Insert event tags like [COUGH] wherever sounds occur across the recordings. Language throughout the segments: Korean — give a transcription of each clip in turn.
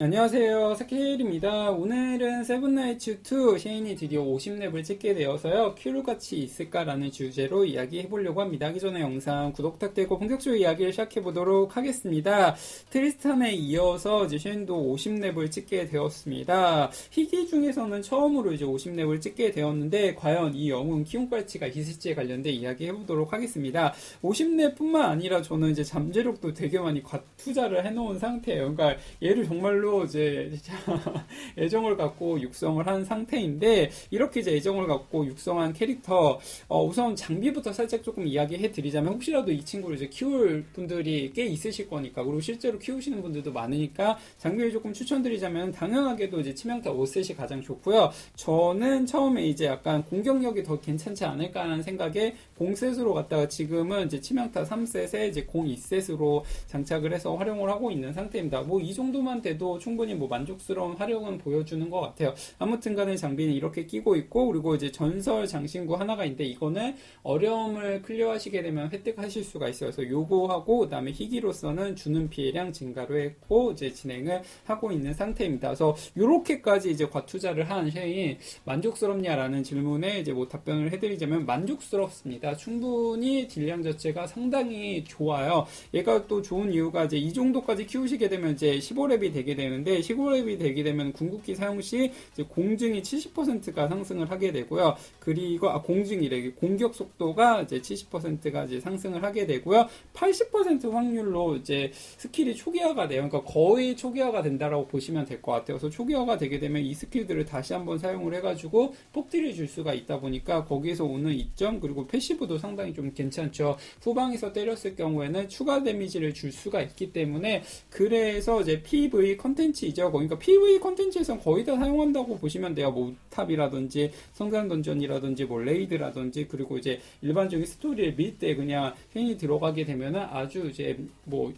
안녕하세요. 사케일입니다. 오늘은 세븐나이츠 2 셰인이 드디어 50렙을 찍게 되어서요. 큐를 같이 있을까라는 주제로 이야기해 보려고 합니다. 하기 전에 영상 구독 부탁드리고 본격적으로 이야기를 시작해 보도록 하겠습니다. 트리스탄에 이어서 이제 셰인도 50렙을 찍게 되었습니다. 희귀 중에서는 처음으로 이제 50렙을 찍게 되었는데 과연 이 영웅 키움빨치가 있을지에 관련된 이야기 해보도록 하겠습니다. 50렙 뿐만 아니라 저는 이제 잠재력도 되게 많이 과투자를 해놓은 상태예요. 그러니까 얘를 정말로 이제 진짜 [LAUGHS] 애정을 갖고 육성을 한 상태인데 이렇게 이제 애정을 갖고 육성한 캐릭터 어, 우선 장비부터 살짝 조금 이야기해 드리자면 혹시라도 이 친구를 이제 키울 분들이 꽤 있으실 거니까 그리고 실제로 키우시는 분들도 많으니까 장비를 조금 추천드리자면 당연하게도 이제 치명타 5셋이 가장 좋고요. 저는 처음에 이제 약간 공격력이 더 괜찮지 않을까 하는 생각에 공셋으로 갔다가 지금은 이제 치명타 3셋에 이제 02셋으로 장착을 해서 활용을 하고 있는 상태입니다. 뭐 이 정도만 돼도 충분히 뭐 만족스러운 활용은 보여주는 것 같아요. 아무튼 간에 장비는 이렇게 끼고 있고 그리고 이제 전설 장신구 하나가 있는데 이거는 어려움을 클리어하시게 되면 획득하실 수가 있어요. 그래서 요거하고 그다음에 희귀로서는 주는 피해량 증가로 했고 이제 진행을 하고 있는 상태입니다. 그래서 요렇게까지 이제 과투자를 한 쉐인 만족스럽냐라는 질문에 이제 뭐 답변을 해드리자면 만족스럽습니다. 충분히 딜량 자체가 상당히 좋아요. 얘가 또 좋은 이유가 이제 이 정도까지 키우시게 되면 이제 15렙이 되게 되 는데 15렙이 되게 되면 궁극기 사용 시 공증이 70%가 상승을 하게 되고요. 그리고 아 공증이래 공격 속도가 이제 70%가 이제 상승을 하게 되고요. 80% 확률로 이제 스킬이 초기화가 돼요. 그러니까 거의 초기화가 된다라고 보시면 될 것 같아요. 그래서 초기화가 되게 되면 이 스킬들을 다시 한번 사용을 해가지고 폭딜을 줄 수가 있다 보니까 거기에서 오는 이점 그리고 패시브도 상당히 좀 괜찮죠. 후방에서 때렸을 경우에는 추가 데미지를 줄 수가 있기 때문에 그래서 이제 PV 컨 텐츠이죠. 그러니까 PV 컨텐츠에선 거의 다 사용한다고 보시면 돼요. 뭐 탑이라든지 성장 던전이라든지 뭐 레이드라든지 그리고 이제 일반적인 스토리를 밀 때 그냥 괜히 들어가게 되면은 아주 이제 뭐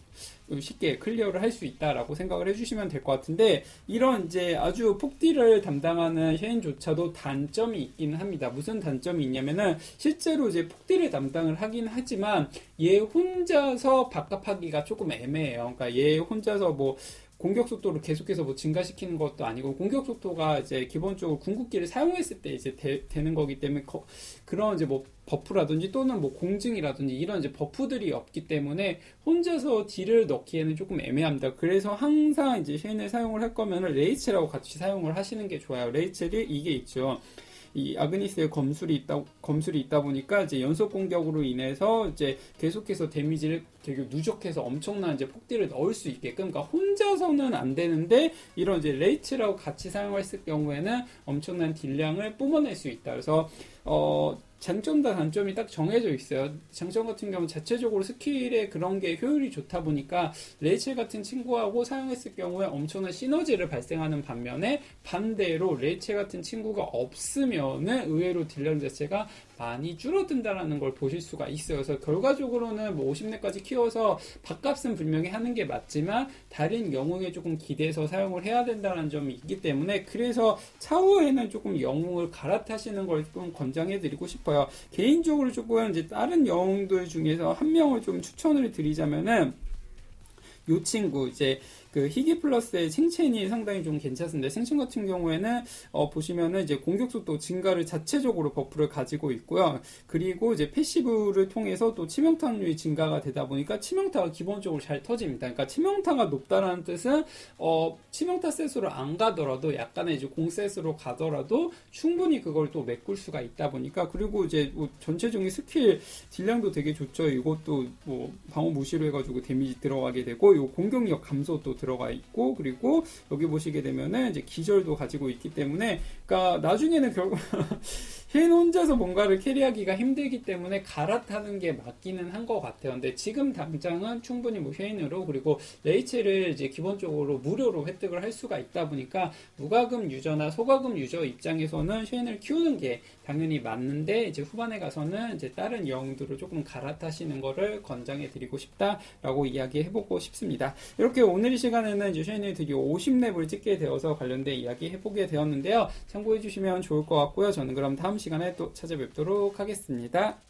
쉽게 클리어를 할 수 있다라고 생각을 해주시면 될 것 같은데 이런 이제 아주 폭딜을 담당하는 쉐인조차도 단점이 있기는 합니다. 무슨 단점이 있냐면은 실제로 이제 폭딜을 담당을 하긴 하지만 얘 혼자서 바깥하기가 조금 애매해요. 그러니까 얘 혼자서 뭐 공격 속도를 계속해서 뭐 증가시키는 것도 아니고 공격 속도가 이제 기본적으로 궁극기를 사용했을 때 이제 되, 는 거기 때문에 거, 그런 이제 뭐 버프라든지 또는 뭐 공증이라든지 이런 이제 버프들이 없기 때문에 혼자서 딜을 넣기에는 조금 애매합니다. 그래서 항상 이제 쉐인을 사용을 할 거면은 레이첼하고 같이 사용을 하시는 게 좋아요. 레이첼이 이게 있죠. 이 아그니스의 검술이 있다 검술이 있다 보니까 이제 연속 공격으로 인해서 이제 계속해서 데미지를 되게 누적해서 엄청난 이제 폭딜을 넣을 수 있게끔 그러니까 혼자서는 안 되는데 이런 이제 레이츠라고 같이 사용했을 경우에는 엄청난 딜량을 뿜어낼 수 있다. 그래서 어 장점과 단점이 딱 정해져 있어요. 장점 같은 경우는 자체적으로 스킬에 그런 게 효율이 좋다 보니까 레이첼 같은 친구하고 사용했을 경우에 엄청난 시너지를 발생하는 반면에 반대로 레이첼 같은 친구가 없으면은 의외로 딜량 자체가 많이 줄어든다라는 걸 보실 수가 있어요. 그래서 결과적으로는 뭐 50렙까지 키워서 밥값은 분명히 하는 게 맞지만 다른 영웅에 조금 기대서 사용을 해야 된다는 점이 있기 때문에 그래서 차후에는 조금 영웅을 갈아타시는 걸 좀 권장해 드리고 싶어요. 개인적으로 조금 이제 다른 영웅들 중에서 한 명을 좀 추천을 드리자면은 요 친구 이제 그 희귀 플러스의 생첸이 상당히 좀 괜찮습니다. 생첸 같은 경우에는 어 보시면은 이제 공격 속도 증가를 자체적으로 버프를 가지고 있고요. 그리고 이제 패시브를 통해서 또 치명타율이 증가가 되다 보니까 치명타가 기본적으로 잘 터집니다. 그러니까 치명타가 높다라는 뜻은 어 치명타 셋으로 안 가더라도 약간의 이제 공셋으로 가더라도 충분히 그걸 또 메꿀 수가 있다 보니까 그리고 이제 뭐 전체적인 스킬 딜량도 되게 좋죠. 이것도 뭐 방어 무시로 해가지고 데미지 들어가게 되고 요 공격력 감소도 들어가 있고 그리고 여기 보시게 되면은 이제 기절도 가지고 있기 때문에 그러니까 나중에는 결국 [LAUGHS] 흰 혼자서 뭔가를 캐리하기가 힘들기 때문에 갈아타는 게 맞기는 한 것 같아요. 근데 지금 당장은 충분히 뭐 쉐인으로 그리고 레이첼을 이제 기본적으로 무료로 획득을 할 수가 있다 보니까 무과금 유저나 소과금 유저 입장에서는 쉐인을 키우는 게 당연히 맞는데 이제 후반에 가서는 이제 다른 영웅들을 조금 갈아타시는 거를 권장해 드리고 싶다라고 이야기해 보고 싶습니다. 이렇게 오늘 이 시간 에는 이제 쉐인이 드디어 50렙을 찍게 되어서 관련된 이야기 해보게 되었는데요. 참고해 주시면 좋을 것 같고요. 저는 그럼 다음 시간에 또 찾아뵙도록 하겠습니다.